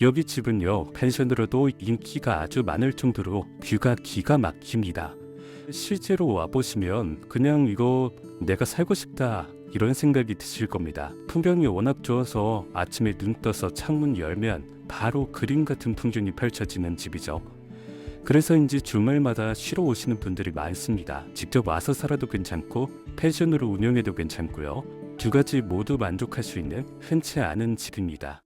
여기 집은요 펜션으로도 인기가 아주 많을 정도로 뷰가 기가 막힙니다. 실제로 와보시면 그냥 이거 내가 살고 싶다 이런 생각이 드실 겁니다. 풍경이 워낙 좋아서 아침에 눈 떠서 창문 열면 바로 그림 같은 풍경이 펼쳐지는 집이죠. 그래서인지 주말마다 쉬러 오시는 분들이 많습니다. 직접 와서 살아도 괜찮고 펜션으로 운영해도 괜찮고요. 두 가지 모두 만족할 수 있는 흔치 않은 집입니다.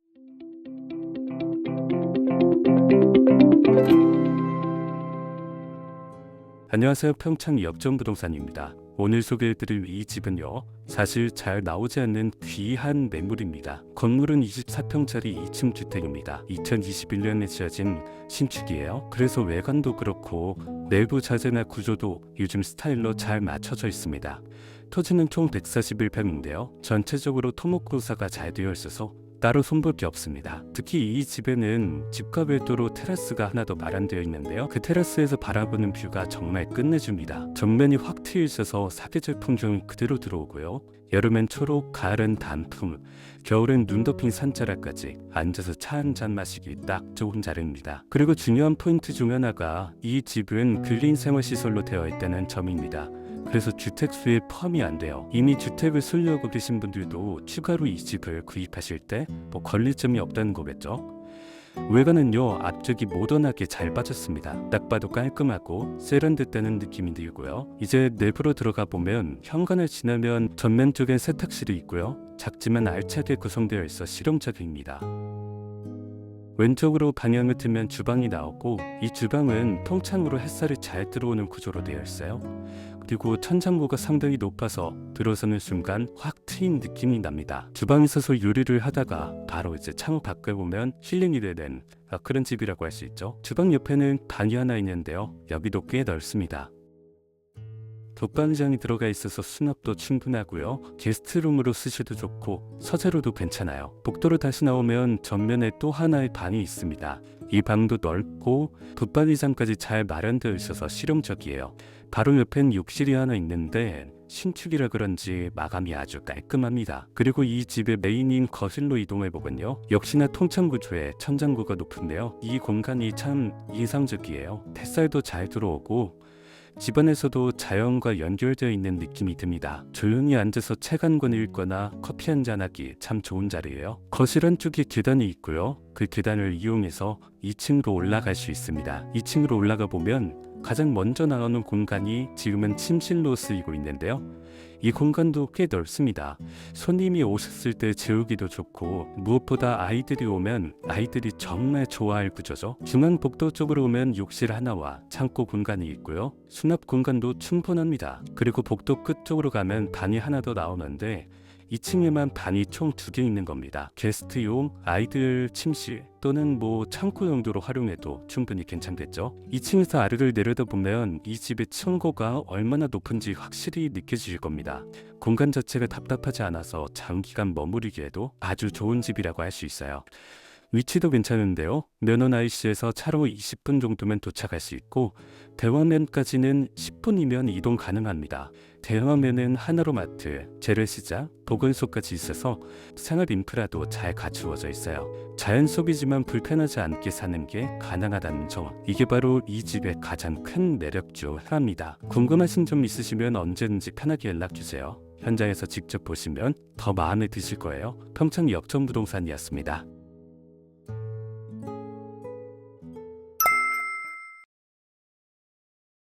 안녕하세요. 평창 역전부동산입니다. 오늘 소개해드릴 이 집은요. 사실 잘 나오지 않는 귀한 매물입니다. 건물은 24평짜리 2층 주택입니다. 2021년에 지어진 신축이에요. 그래서 외관도 그렇고 내부 자재나 구조도 요즘 스타일로 잘 맞춰져 있습니다. 토지는 총 141평인데요. 전체적으로 토목공사가 잘 되어 있어서 따로 손볼 게 없습니다. 특히 이 집에는 집과 별도로 테라스가 하나 더 마련되어 있는데요. 그 테라스에서 바라보는 뷰가 정말 끝내줍니다. 정면이 확 트여 있어서 사계절 풍경이 그대로 들어오고요. 여름엔 초록, 가을엔 단풍, 겨울엔 눈 덮인 산자락까지 앉아서 차 한 잔 마시기 딱 좋은 자리입니다. 그리고 중요한 포인트 중 하나가 이 집은 근린 생활시설로 되어 있다는 점입니다. 그래서 주택 수에 포함이 안 돼요. 이미 주택을 소유하고 계신 분들도 추가로 이 집을 구입하실 때 뭐 걸릴 점이 없다는 거겠죠. 외관은요 앞쪽이 모던하게 잘 빠졌습니다. 딱 봐도 깔끔하고 세련됐다는 느낌이 들고요. 이제 내부로 들어가 보면 현관을 지나면 전면 쪽엔 세탁실이 있고요. 작지만 알차게 구성되어 있어 실용적입니다. 왼쪽으로 방향을 틀면 주방이 나오고 이 주방은 통창으로 햇살이 잘 들어오는 구조로 되어 있어요. 그리고 천장고가 상당히 높아서 들어서는 순간 확 트인 느낌이 납니다. 주방에서 요리를 하다가 바로 이제 창 밖에 보면 힐링이 되는 아, 그런 집이라고 할 수 있죠. 주방 옆에는 방이 하나 있는데요. 여기도 꽤 넓습니다. 독방장이 들어가 있어서 수납도 충분하고요. 게스트룸으로 쓰셔도 좋고 서재로도 괜찮아요. 복도로 다시 나오면 전면에 또 하나의 방이 있습니다. 이 방도 넓고 붙박이장까지 잘 마련되어 있어서 실용적이에요. 바로 옆엔 욕실이 하나 있는데 신축이라 그런지 마감이 아주 깔끔합니다. 그리고 이 집의 메인인 거실로 이동해 보군요. 역시나 통창 구조에 천장고가 높은데요. 이 공간이 참 이상적이에요. 햇살도 잘 들어오고 집안에서도 자연과 연결되어 있는 느낌이 듭니다. 조용히 앉아서 책 한권 읽거나 커피 한 잔 하기 참 좋은 자리예요. 거실 한쪽에 계단이 있고요. 그 계단을 이용해서 2층으로 올라갈 수 있습니다. 2층으로 올라가 보면 가장 먼저 나오는 공간이 지금은 침실로 쓰이고 있는데요. 이 공간도 꽤 넓습니다. 손님이 오셨을 때 재우기도 좋고 무엇보다 아이들이 오면 아이들이 정말 좋아할 구조죠. 중앙 복도 쪽으로 오면 욕실 하나와 창고 공간이 있고요. 수납 공간도 충분합니다. 그리고 복도 끝 쪽으로 가면 방이 하나 더 나오는데 2층에만 방이 총두개 있는 겁니다. 게스트용 아이들 침실 또는 뭐 창고 용도로 활용해도 충분히 괜찮겠죠. 2층에서 아래를 내려다 보면 이 집의 층고가 얼마나 높은지 확실히 느껴지실 겁니다. 공간 자체가 답답하지 않아서 장기간 머무르기에도 아주 좋은 집이라고 할 수 있어요. 위치도 괜찮은데요. IC에서 차로 20분 정도면 도착할 수 있고 대화면까지는 10분이면 이동 가능합니다. 대화면은 하나로마트, 재래시장, 보건소까지 있어서 생활 인프라도 잘 갖추어져 있어요. 자연 속이지만 불편하지 않게 사는 게 가능하다는 점. 이게 바로 이 집의 가장 큰 매력 중 하나입니다. 궁금하신 점 있으시면 언제든지 편하게 연락 주세요. 현장에서 직접 보시면 더 마음에 드실 거예요. 평창 역전부동산이었습니다.